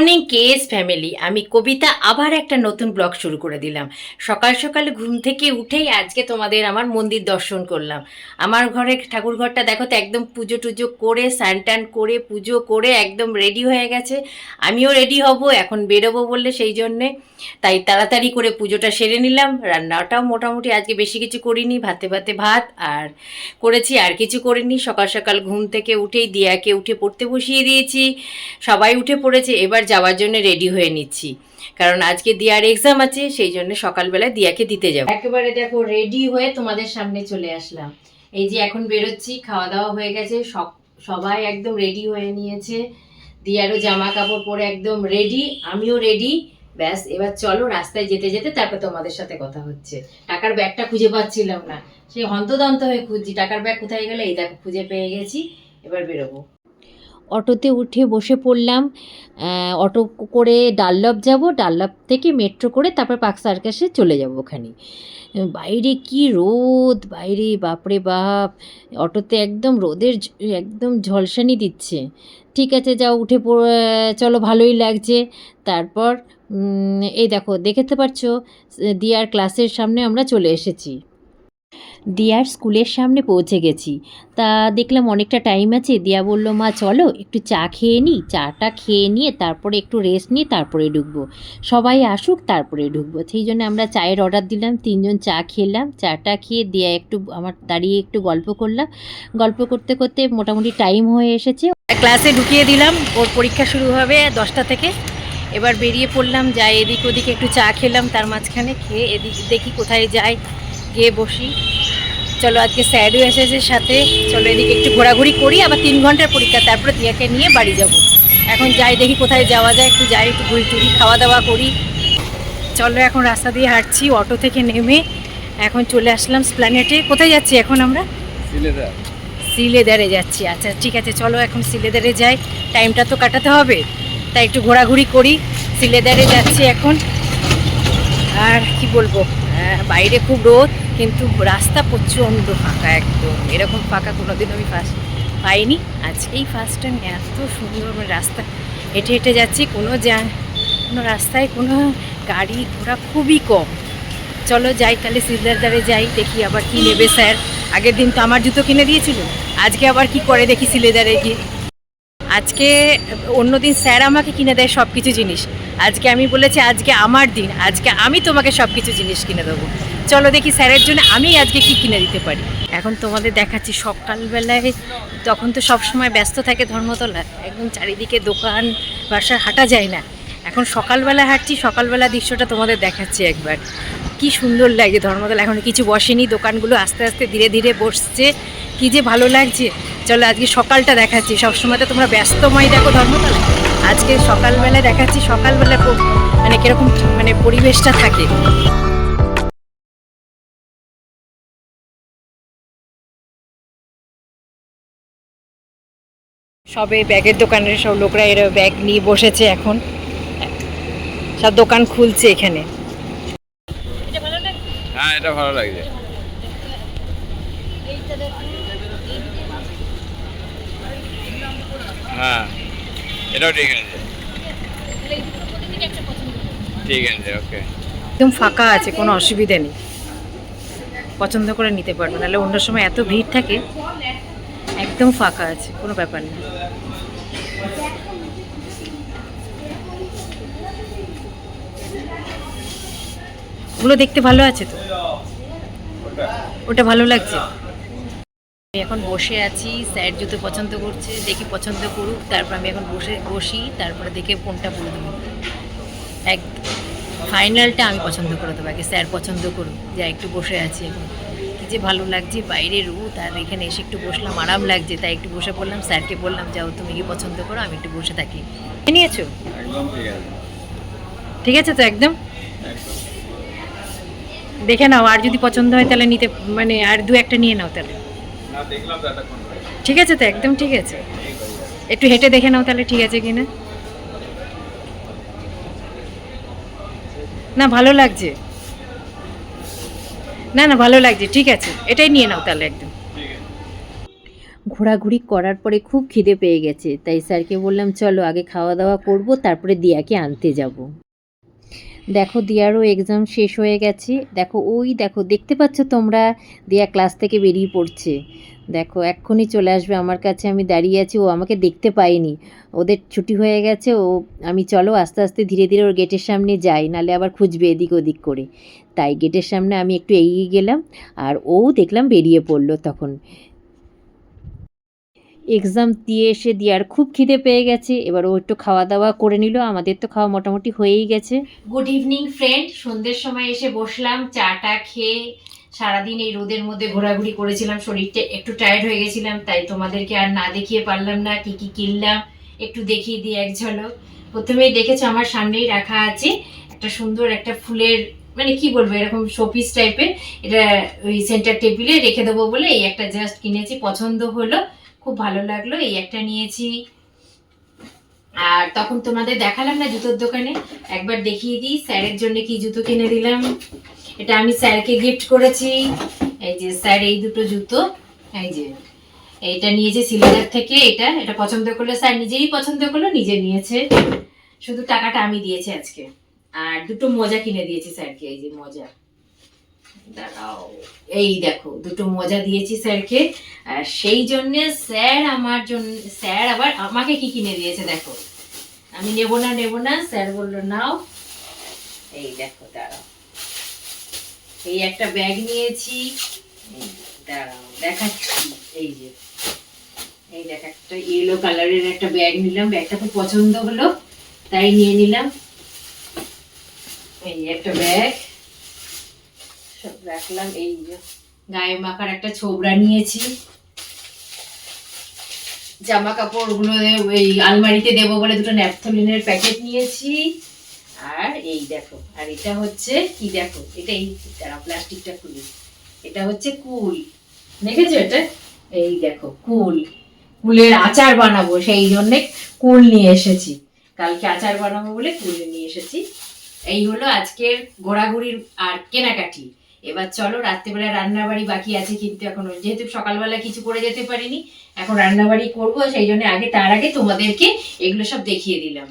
Morning KS family আমি কবিতা, আবার একটা নতুন ব্লগ শুরু করে দিলাম। সকাল সকাল ঘুম থেকে উঠেই আজকে তোমাদের আমার মন্দির দর্শন করলাম। আমার ঘরে ঠাকুর ঘরটা দেখো তো একদম পুজো টুজো করে স্যান করে, পুজো করে একদম রেডি হয়ে গেছে। আমিও রেডি হব, এখন বেরোবো বললে সেই জন্যে। তাই তাড়াতাড়ি করে পুজোটা সেরে নিলাম। রান্নাটাও মোটামুটি আজকে বেশি কিছু করিনি, ভাতে ভাতে ভাত, আর করেছি আর কিছু করিনি। সকাল সকাল ঘুম থেকে উঠেই দিয়াকে উঠে পড়তে বসিয়ে দিয়েছি। সবাই উঠে পড়েছে। এবার যাওয়ার জন্য রেডি হয়ে নিচ্ছি। কারণ আজকে দিয়ার এক্সাম আছে, সেই জন্য সকালবেলা দিয়াকে দিতে যাব। একেবারে দেখো রেডি হয়ে তোমাদের সামনে চলে আসলাম। এই যে এখন বেরোচ্ছি খাওয়া দাওয়া হয়ে গেছে, সব, সবাই একদম রেডি হয়ে নিয়েছে। দিয়ারও জামা কাপড় পরে একদম রেডি আমিও রেডি ব্যাস, এবার চলো রাস্তায় যেতে যেতে তারপর তোমাদের সাথে কথা হচ্ছে। টাকার ব্যাগটা খুঁজে পাচ্ছিলাম না। সেই হন্তদন্ত হয়ে খুঁজছি, টাকার ব্যাগ কোথায় গেলে? এই দেখো, খুঁজে পেয়ে গেছি, এবার বেরোবো। অটোতে উঠে বসে পড়লাম। অটো করে ডাল্লভ যাব ডাল্লভ থেকে মেট্রো করে তারপর পার্ক সার্কাসে চলে যাব ওখানে। বাইরে কি রোদ, বাইরে বাপরে বাপ, অটোতে একদম রোদের একদম ঝলসানি দিচ্ছে। ঠিক আছে, যাও উঠে চলো ভালোই লাগছে। তারপর এই দেখো, দেখতে পাচ্ছ দিয়ার ক্লাসের সামনে আমরা চলে এসেছি। দিয়ার স্কুলের সামনে পৌঁছে গেছি। তা দেখলাম অনেকটা টাইম আছে। দিয়া বলল, মা, চলো, একটু চা খেয়ে নিই চাটা খেয়ে নিয়ে তারপরে একটু রেস্ট নিয়ে তারপরে ঢুকবো। সবাই আসুক, তারপরে ঢুকবো। সেই জন্য আমরা চায়ের অর্ডার দিলাম, তিনজন চা খেলাম, চাটা খেয়ে দিয়া একটু আমার দাঁড়িয়ে একটু গল্প করলাম। গল্প করতে করতে মোটামুটি টাইম হয়ে এসেছে। ক্লাসে ঢুকিয়ে দিলাম। ওর পরীক্ষা শুরু হবে দশটা থেকে। এবার বেরিয়ে পড়লাম, যাই এদিক ওদিক একটু চা খেলাম, তার মাঝখানে খেয়ে এদিক দেখি কোথায় যাই। গিয়ে বসি। চলো আজকে স্যারও এসেছে সাথে। চলো এদিকে একটু ঘোরাঘুরি করি আবার তিন ঘণ্টার পরীক্ষা তারপরে তিয়াকে নিয়ে বাড়ি যাব। এখন যাই দেখি কোথায় যাওয়া যায়। একটু যাই একটু ঘুরি টুরি খাওয়া দাওয়া করি। চলো এখন রাস্তা দিয়ে হাঁটছি অটো থেকে নেমে। এখন চলে আসলাম স্প্ল্যানেটে কোথায় যাচ্ছি এখন আমরা? সিলেদারে যাচ্ছি। আচ্ছা ঠিক আছে চলো এখন সিলেদারে যাই। টাইমটা তো কাটাতে হবে। তাই একটু ঘোরাঘুরি করি। সিলেদারে যাচ্ছি এখন। আর কি বলব? বাইরে খুব রোদ, কিন্তু রাস্তা প্রচণ্ড ফাঁকা একদম। এরকম ফাঁকা কোনোদিন আমি ফার্স্ট পাইনি। আজকেই ফার্স্ট টাইম এত সুন্দর রাস্তা হেঁটে হেঁটে যাচ্ছি। কোনো যা কোনো রাস্তায় কোনো গাড়ি ঘোড়া খুবই কম। চলো যাই, তাহলে সিলেদারে যাই, দেখি আবার কি নেবে স্যার। আগের দিন তো আমার জুতো কিনে দিয়েছিল। আজকে আবার কি করে দেখি সিলেদারে গিয়ে। আজকে অন্যদিন স্যার আমাকে কিনে দেয় সব কিছু জিনিস। আজকে আমি বলেছি, আজকে আমার দিন, আজকে আমি তোমাকে সব কিছু জিনিস কিনে দেবো। চলো দেখি স্যারের জন্য আমি আজকে কি কিনে দিতে পারি। এখন তোমাদের দেখাচ্ছি, সকালবেলায় তখন তো সব সময় ব্যস্ত থাকে ধর্মতলা। একদম চারিদিকে দোকান, বাসা হাঁটা যায় না। এখন সকালবেলা হাঁটছি, সকালবেলা দৃশ্যটা তোমাদের দেখাচ্ছি একবার। কি সুন্দর লাগে ধর্মতলা, এখন কিছু বসেনি, দোকানগুলো আস্তে আস্তে ধীরে ধীরে বসছে। কি যে ভালো লাগছে। চলো আজকে সকালটা দেখাচ্ছি, সবসময় তো তোমরা ব্যস্তময় দেখো ধর্মতলা আজকে সকালবেলা দেখাচ্ছি সকালবেলা মানে কীরকম মানে পরিবেশটা থাকে। সবে ব্যাগের দোকানের সব লোকরা এরা ব্যাগ নিয়ে বসেছে এখন। সব দোকান খুলছে এখানে। হ্যাঁ এটা ভালো লাগছে হ্যাঁ। এটাও ঠিক আছে। ঠিক আছে ওকে একদম ফাঁকা আছে, কোনো অসুবিধা নেই। পছন্দ করে নিতে পারবে, নাহলে অন্য সময় এত ভিড় থাকে, একদম ফাঁকা আছে, কোনো ব্যাপার নেই। ওগুলো দেখতে ভালো আছে তো? ওটা ভালো লাগছে? আমি এখন বসে আছি স্যার জুতো পছন্দ করছে দেখি পছন্দ করুক তারপর আমি এখন বসে বসি তারপরে দেখে কোনটা বলে দেবো। এক ফাইনালটা আমি পছন্দ করে দেবো আগে স্যার পছন্দ করুক যা একটু বসে আছি এখন। কি যে ভালো লাগছে বাইরে রোদ আর এখানে এসে একটু বসলাম আরাম লাগছে তাই একটু বসে পড়লাম স্যারকে বললাম যাও তুমি কি পছন্দ করো আমি একটু বসে থাকি। নিয়েছো? ঠিক আছে তো একদম? দেখে নাও আর যদি পছন্দ হয় তাহলে নিতে মানে আর দু একটা নিয়ে নাও তাহলে। ঠিক আছে তো একদম ঠিক আছে। একটু হেঁটে দেখে নাও তাহলে ঠিক আছে কিনা। না ভালো লাগছে। না না ভালো লাগছে ঠিক আছে। এটাই নিয়ে নাও তাহলে একদম। ঘোরাঘুরি করার পরে খুব খিদে পেয়ে গেছে তাই স্যারকে বললাম চলো আগে খাওয়া দাওয়া করব তারপরে দিয়াকে আনতে যাব। দেখো দিয়ারও এক্সাম শেষ হয়ে গেছে। দেখো, ওই দেখো, দেখতে পাচ্ছ তোমরা? দিয়া ক্লাস থেকে বেরিয়ে পড়ছে। দেখো, এক্ষুনি চলে আসবে আমার কাছে, আমি দাঁড়িয়ে আছি, ও আমাকে দেখতে পাইনি ওদের ছুটি হয়ে গেছে, ও, আমি চলো আস্তে আস্তে ধীরে ধীরে ওর গেটের সামনে যাই, নালে আবার খুঁজবে এদিক ওদিক করে। তাই গেটের সামনে আমি একটু এগিয়ে গেলাম, আর ও দেখলাম বেরিয়ে পড়ল তখন। এক্সাম দিয়ে এসে দিয়ে আর খুব খিদে পেয়ে গেছে। এবার ও একটু খাওয়া দাওয়া করে নিল। আমাদের তো খাওয়া মোটামুটি হয়েই গেছে। গুড ইভিনিং ফ্রেন্ড সন্ধ্যের সময় এসে বসলাম, চাটা খেয়ে সারাদিন এই রোদের মধ্যে ঘোরাঘুরি করেছিলাম। শরীরটা একটু টায়ার্ড হয়ে গেছিলাম, তাই তোমাদেরকে আর না দেখিয়ে পারলাম না, কি কি কিনলাম, একটু দেখিয়ে দিই এক ঝলক। প্রথমেই দেখেছ আমার সামনেই রাখা আছে একটা সুন্দর একটা ফুলের মানে কি বলব, এরকম শোপিস টাইপের এটা ওই সেন্টার টেবিলে রেখে দেবো বলে এই একটা জাস্ট কিনেছি, পছন্দ হলো। খুব ভালো লাগল, এই একটা নিয়েছি। আর তখন তোমাদের দেখালাম না জুতোর দোকানে, একবার দেখিয়ে দিই স্যারের জন্য কি জুতো কিনে দিলাম। এটা আমি স্যারকে গিফট করেছি, এই যে স্যার এই দুটো জুতো, এই যে। এইটা নিয়েছে সিলেদার থেকে, এটা এটা পছন্দ করল স্যার নিজেই পছন্দ করল, নিজে নিয়েছে। শুধু টাকাটা আমি দিয়েছি আজকে। আর দুটো মোজা কিনে দিয়েছি স্যারকে, এই যে মোজা। দাঁড়াও। এই দেখো, দুটো মোজা দিয়েছি স্যারকে। আর সেই জন্য স্যার আমার জন্য স্যার আবার আমাকে কি কিনে দিয়েছে দেখো। আমি নেব না নেব না, স্যার বলল, নাও। এই দেখো, দাঁড়াও। এই একটা ব্যাগ নিয়েছি। দাঁড়াও, দেখাচ্ছি। এই যে, এই দেখ, একটা ইয়েলো কালারের একটা ব্যাগ নিলাম। ব্যাগটা খুব পছন্দ হলো, তাই নিয়ে নিলাম। এই একটা ব্যাগ। রাখলাম, এই যে গায়ে মাখার একটা ছোবড়া নিয়েছি। জামা কাপড়গুলো ওই আলমারিতে দেবো বলে দুটো ন্যাপথলিনের প্যাকেট নিয়েছি। আর এই দেখো, আর এটা হচ্ছে কি দেখো, এটা এই দাঁড়া প্লাস্টিকটা খুলি, এটা হচ্ছে কুল। দেখেছ এটা? এই দেখো, কুল। কুলের আচার বানাবো, সেই জন্যে কুল নিয়ে এসেছি। কালকে আচার বানাবো বলে কুল নিয়ে এসেছি। এই হলো আজকের ঘোরাঘুরির আর কেনাকাটি। এবার চলো, রাত্রেবেলা রান্নাবাড়ি বাকি আছে কিন্তু এখন যেহেতু সকালবেলা কিছু করে যেতে পারিনি, এখন রান্নাবাড়ি করব, সেই জন্য আগে তার আগে তোমাদেরকে এগুলো সব দেখিয়ে দিলাম।